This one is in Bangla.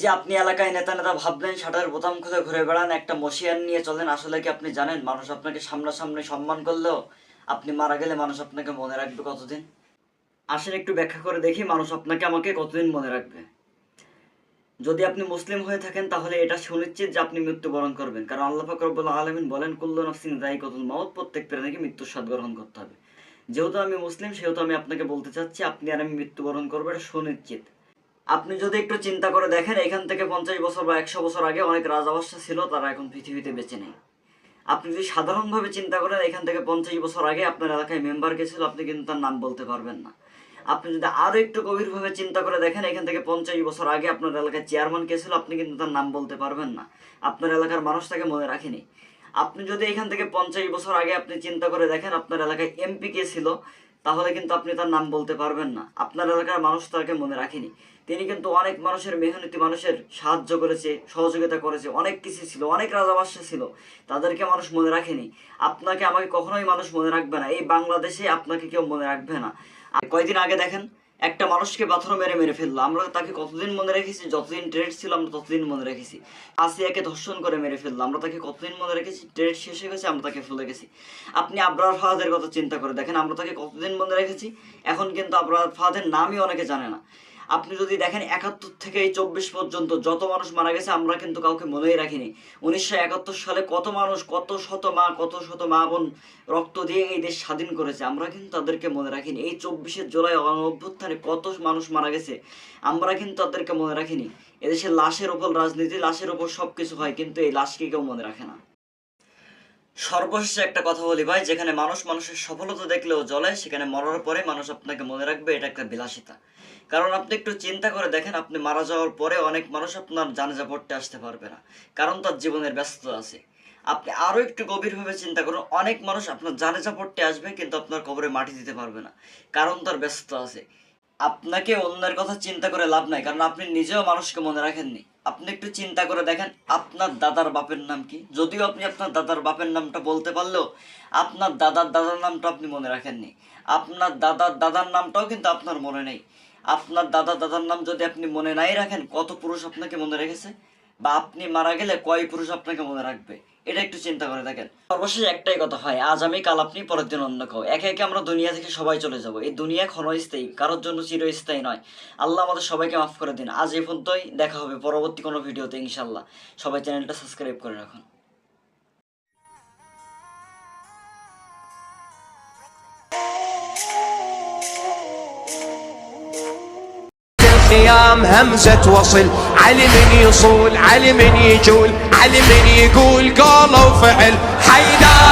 যে আপনি এলাকায় নেতা নেতা ভাবলেন শাটার বোতাম খুলে ঘুরে বেড়ান, একটা মশিয়ান নিয়ে চলেন, আসলে কি আপনি জানেন মানুষ আপনাকে সামনাসামনি সম্মান করলেও আপনি মারা গেলে মানুষ আপনাকে মনে রাখবে কতদিন? আসেন একটু ব্যাখ্যা করে দেখি মানুষ আপনাকে, আমাকে কতদিন মনে রাখবে? যদি আপনি মুসলিম হয়ে থাকেন, তাহলে এটা সুনিশ্চিত যে আপনি মৃত্যুবরণ করবেন। কারণ আল্লাহ পাক রব্বুল বলেন বলেন, কুল্লু নাফসিন যায়িকাতুল মাউত প্রত্যেক প্রাণীকে মৃত্যুর স্বাদ গ্রহণ করতে হবে। যেহেতু আমি মুসলিম, সেহেতু আমি আপনাকে বলতে চাচ্ছি, আপনি আর আমি মৃত্যুবরণ করব, এটা সুনিশ্চিত। আপনি যদি একটু চিন্তা করে দেখেন, এখান থেকে পঞ্চাশ বছর বা একশো বছর আগে অনেক রাজাবাসা ছিল, তারা এখন পৃথিবীতে বেঁচে নেই। আপনি যদি সাধারণভাবে চিন্তা করেন, এখান থেকে পঞ্চাশ বছর আগে আপনার এলাকায় মেম্বার গেছিল আপনি কিন্তু তার নাম বলতে পারবেন না। আপনি যদি আরও একটু গভীরভাবে চিন্তা করে দেখেন, এখান থেকে পঞ্চাশ বছর আগে আপনার এলাকায় চেয়ারম্যান কে ছিল, আপনি কিন্তু তার নাম বলতে পারবেন না। আপনার এলাকার মানুষ তাকে মনে রাখেনি। আপনি যদি এখান থেকে পঞ্চাশ বছর আগে আপনি চিন্তা করে দেখেন, আপনার এলাকায় এমপি কে ছিল, তাহলে কিন্তু আপনি তার নাম বলতে পারবেন না। আপনার এলাকার মানুষ তাকে মনে রাখেনি। তিনি কিন্তু অনেক মানুষের মেহনতি, মানুষের সাহায্য করেছে, সহযোগিতা করেছে, অনেক কিছু ছিল, অনেক রাজাবাসা ছিল, তাদেরকে মানুষ মনে রাখেনি। আপনাকে আমাকে কখনোই মানুষ মনে রাখবে না, এই বাংলাদেশে আপনাকে কেউ মনে রাখবে না। আর কয়দিন আগে দেখেন, একটা মানুষকে পাথর মেরে মেরে ফেলল। আমরা তাকে কতদিন মনে রেখেছি? যতদিন ট্রেড ছিল, আমরা ততদিন মনে রেখেছি। আসিয়াকে ধর্ষণ করে মেরে ফেলল। আমরা তাকে কতদিন মনে রেখেছি? ট্রেড শেষ হয়ে গেছে, আমরা তাকে ফেলে গেছি। আপনি আবরার ফাহাদের কথা চিন্তা করে দেখেন, আমরা তাকে কতদিন মনে রেখেছি? এখন কিন্তু আবরার ফাহাদের নামই অনেকে জানে না। আপনি যদি দেখেন একাত্তর থেকে চব্বিশ পর্যন্ত যত মানুষ মারা গেছে, আমরা কিন্তু কাউকে মনেই রাখিনি। উনিশশো একাত্তর সালে কত মানুষ, কত শত মা, কত শত মা বোন রক্ত দিয়ে এই দেশ স্বাধীন করেছে, আমরা কিন্তু তাদেরকে মনে রাখিনি। এই চব্বিশে জুলাই অভ্যুত্থানে কত মানুষ মারা গেছে, আমরা কিন্তু তাদেরকে মনে রাখিনি। এদেশের লাশের ওপর রাজনীতি, লাশের ওপর সব কিছু হয়, কিন্তু এই লাশকে কেউ মনে রাখে না। সর্বশেষে একটা কথা বলি ভাই, যেখানে মানুষ মানুষের সফলতা দেখলেও জ্বলে, সেখানে মরার পরে মানুষ আপনাকে মনে রাখবে এটা একটা বিলাসিতা। কারণ আপনি একটু চিন্তা করে দেখেন, আপনি মারা যাওয়ার পরে অনেক মানুষ আপনার জানাজা পড়তে আসতে পারবে না, কারণ তার জীবনের ব্যস্ততা আছে। আপনি আরও একটু গভীরভাবে চিন্তা করুন, অনেক মানুষ আপনার জানাজা পড়তে আসবে, কিন্তু আপনার কবরে মাটি দিতে পারবে না, কারণ তার ব্যস্ত আছে। আপনাকে অন্যের কথা চিন্তা করে লাভ নাই, কারণ আপনি নিজেও মানুষকে মনে রাখেননি। আপনি একটু চিন্তা করে দেখেন, আপনার দাদার বাপের নাম কি? যদিও আপনি আপনার দাদার বাপের নামটা বলতে পারলেও আপনার দাদার দাদার নামটা আপনি মনে রাখেননি। আপনার দাদার দাদার নামটাও কিন্তু আপনার মনে নেই। আপনার দাদা দাদার নাম যদি আপনি মনে নাই রাখেন, কত পুরুষ আপনাকে মনে রেখেছে? বা আপনি মারা গেলে কয় পুরুষ আপনাকে মনে রাখবে? এটা একটু চিন্তা করে দেখেন। সর্বশেষ একটাই কথা হয়, আজ আমি, কাল আপনি, পরের দিন অন্য কেউ। একে একে আমরা দুনিয়া থেকে সবাই চলে যাব। এই দুনিয়া ক্ষণস্থায়ী, কারোর জন্য চিরস্থায়ী নয়। আল্লাহ আমাদের সবাইকে মাফ করে দিন। আজ এই পর্যন্তই, দেখা হবে পরবর্তী কোনো ভিডিওতে ইনশাল্লাহ সবাই চ্যানেলটা সাবস্ক্রাইব করে রাখুন। الخيام همزة وصل. علي من يصول علي من يجول علي من يقول قول وفعل حيدر